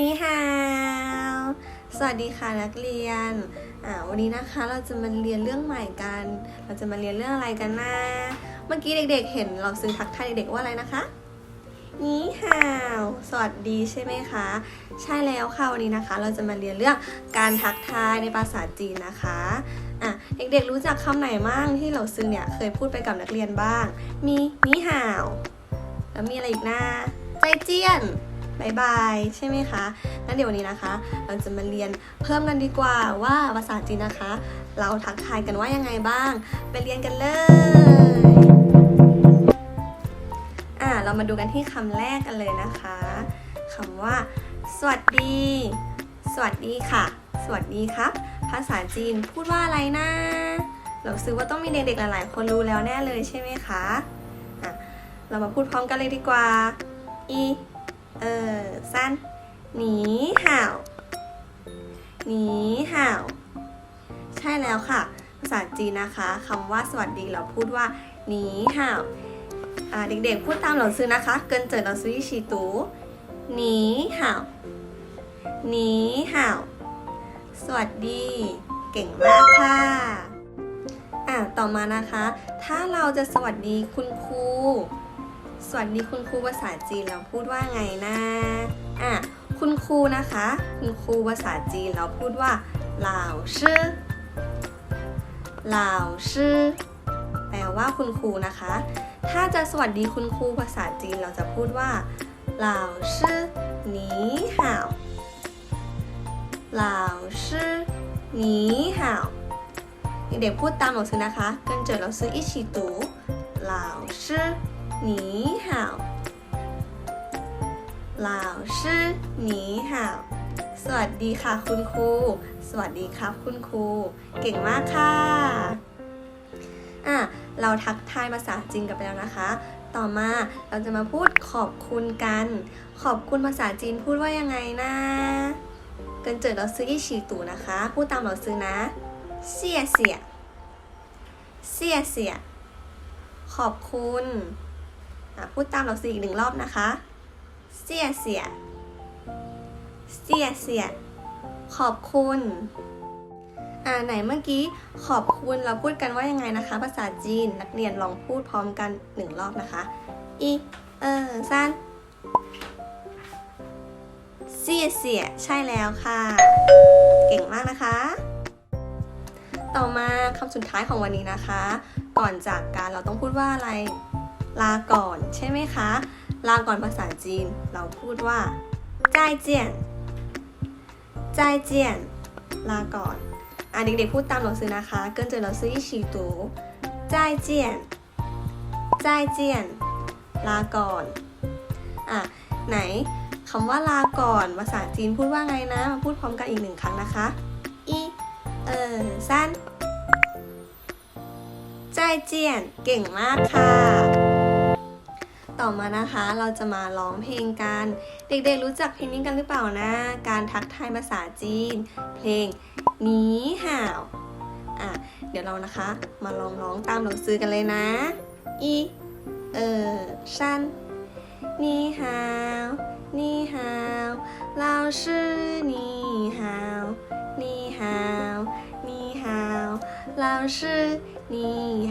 นี่ฮาวสวัสดีค่ะนักเรียน อ่า วันนี้นะคะเราจะมาเรียนเรื่องใหม่กัน เราจะมาเรียนเรื่องอะไรกันนะ เมื่อกี้เด็กๆ เห็นเราซื้อทักทายเด็กๆว่าอะไรนะคะนี่ฮาวสวัสดีใช่ไหมคะ ใช่แล้วค่ะวันนี้นะคะ เราจะมาเรียนเรื่องการทักทายในภาษาจีนนะคะ อะ เด็กๆรู้จักคำไหนบ้างที่เราซื้อเนี่ยเคยพูดไปกับนักเรียนบ้าง มีนี่ฮาว แล้วมีอะไรอีกนะใจเจียน บายบายใช่ไหมคะงั้นเดี๋ยววันนี้นะคะ เราจะมาเรียนเพิ่มกันดีกว่าว่าภาษาจีนนะคะ เราทักทายกันว่ายังไงบ้าง ไปเรียนกันเลยอ่าเรามาดูกันที่คำแรกกันเลยนะคะคำว่า สวัสดี สวัสดีค่ะ สวัสดีครับ ภาษาจีนพูดว่าอะไรนะเราซื้อว่าต้องมีเด็กๆหลายๆ คนรู้แล้วแน่เลยใช่ไหมคะอะเรามาพูดพร้อมกันเลยดีกว่า อี เออ สั้นหนีห่าวหนีห่าวใช่แล้วค่ะ ภาษาจีนนะคะคำว่าสวัสดีเราพูดว่าหนีห่าวเด็กๆพูดตามเราซื้อนะคะ เกินเจิดเราซื้อชีตูหนีห่าวหนีห่าวสวัสดี เก่งมากค่ะอะ ต่อมานะคะ ถ้าเราจะสวัสดีคุณครู สวัสดีคุณครูภาษาจีนเราพูดว่าไงนะอะคุณครูนะคะ คุณครูภาษาจีนเราพูดว่าเหล่าชื่อเหล่าชื่อแปลว่าคุณครูนะคะ ถ้าจะสวัสดีคุณครูภาษาจีนเราจะพูดว่าหล่าชื่อหนีห่าวหล่าชื่อหนีห่าวเด็กๆพูดตามหนังสือนะคะ กันเจอเราซื้ออิชิตูเหล่าชื่อ 你好老师你好สวัสดีค่ะคุณครู สวัสดีครับคุณครู เก่งมากค่ะ อ่ะ เราทักทายภาษาจีนกันไปแล้วนะคะ ต่อมาเราจะมาพูดขอบคุณกัน ขอบคุณภาษาจีนพูดว่ายังไงนะเกินเจิดเราซื้ออีฉีตู่นะคะ พูดตามเราซื้อนะเสียเสียเสียเสียขอบคุณอ่ะ พูดตามเราซื้ออีกหนึ่งรอบนะคะเสียเสียเสียเสียขอบคุณ อ่าไหนเมื่อกี้ขอบคุณเราพูดกันว่ายังไงนะคะ ภาษาจีนนักเรียนลองพูดพร้อมกันหนึ่งรอบนะคะอีเออซันเสียเสียใช่แล้วค่ะ เก่งมากนะคะ ต่อมาคำสุดท้ายของวันนี้นะคะ ก่อนจากการเราต้องพูดว่าอะไร ลาก่อนใช่ไหมคะ ลาก่อนภาษาจีน เราพูดว่าจายเจียนจาเจียน ลาก่อน อะเด็กๆพูดตามหเราซื้อนะคะ เกินเจอเราซื้ออีชีตูจาเจียนจาเจียน ลาก่อน อะไหนคำว่าลาก่อนภาษาจีนพูดว่าไงนะ มาพูดพร้อมกันอีกหนึ่งครั้งนะคะอีเออสั้นจาเจียน เก่งมากค่ะ ต่อมานะคะเราจะมาร้องเพลงกัน เด็กๆรู้จักเพลงนี้กันหรือเปล่านะ การทักทายภาษาจีน เพลงหนีห่าว อ่ะ เดี๋ยวเรานะคะ มาลองร้องตามหนังสือกันเลยนะ อีเออชันนี่ฮาวนี่ฮาว老师你好你好你好老师你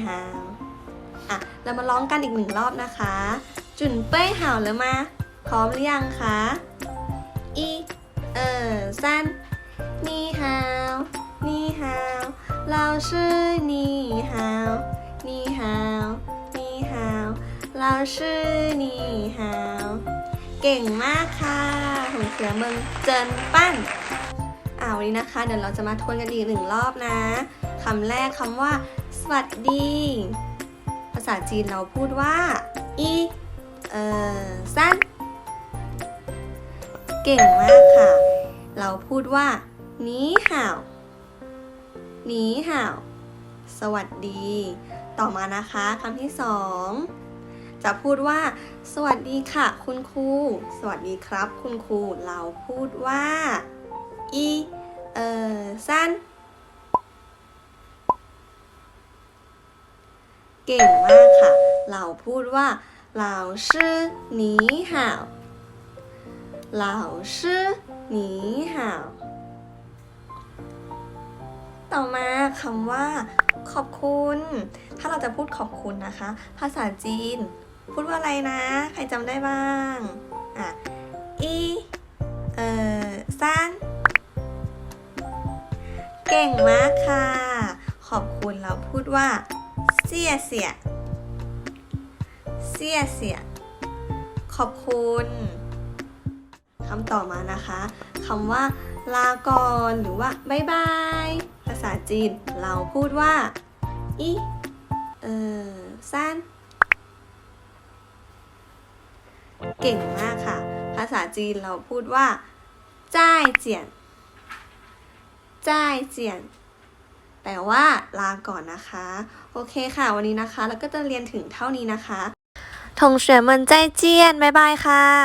好อ่ะ เรามาร้องกันอีกหนึ่งรอบนะคะ จุนเป้ยเห่าหรือมา พร้อมหรือยังคะอีเออสั้นนี่ฮาวนี่ฮาวเราชื่อนี่ฮาวนี่ฮาวนี่ฮาวเราชื่อนี่ฮาวเก่งมากค่ะหงเสือเมืองเจินปั้นอ่าวันนี้นะคะ เดี๋ยวเราจะมาทวนกันอีกหนึ่งรอบนะคำแรกคำว่า สวัสดี ภาษาจีนเราพูดว่าอีเออสั้นเก่งมากค่ะ เราพูดว่าหนีห่าวหนีห่าวสวัสดี ต่อมานะคะคำที่สองจะพูดว่า สวัสดีค่ะ คุณครู สวัสดีครับ คุณครู เราพูดว่าอีเออสั้น เก่งมากค่ะ เราพูดว่า老师你好老师 หนีห่าว ต่อมาคำว่า ขอบคุณ ถ้าเราจะพูดขอบคุณนะคะ ภาษาจีน พูดว่าอะไรนะ ใครจำได้บ้าง อ่ะ อีเอ่อซันเก่งมากค่ะ ขอบคุณเราพูดว่าเ สียเสียเสียเสียขอบคุณคำต่อมานะคะคำว่า ลาก่อนหรือว่าบายบายภาษาจีนเราพูดว่าอีเออซันเก่งมากค่ะ ภาษาจีนเราพูดว่าจ้ายเจียนจ้ายเจียน แปลว่า ลาก่อนนะคะ โอเคค่ะ วันนี้นะคะ แล้วก็จะเรียนถึงเท่านี้นะคะ同学们再见บ๊ายบายค่ะ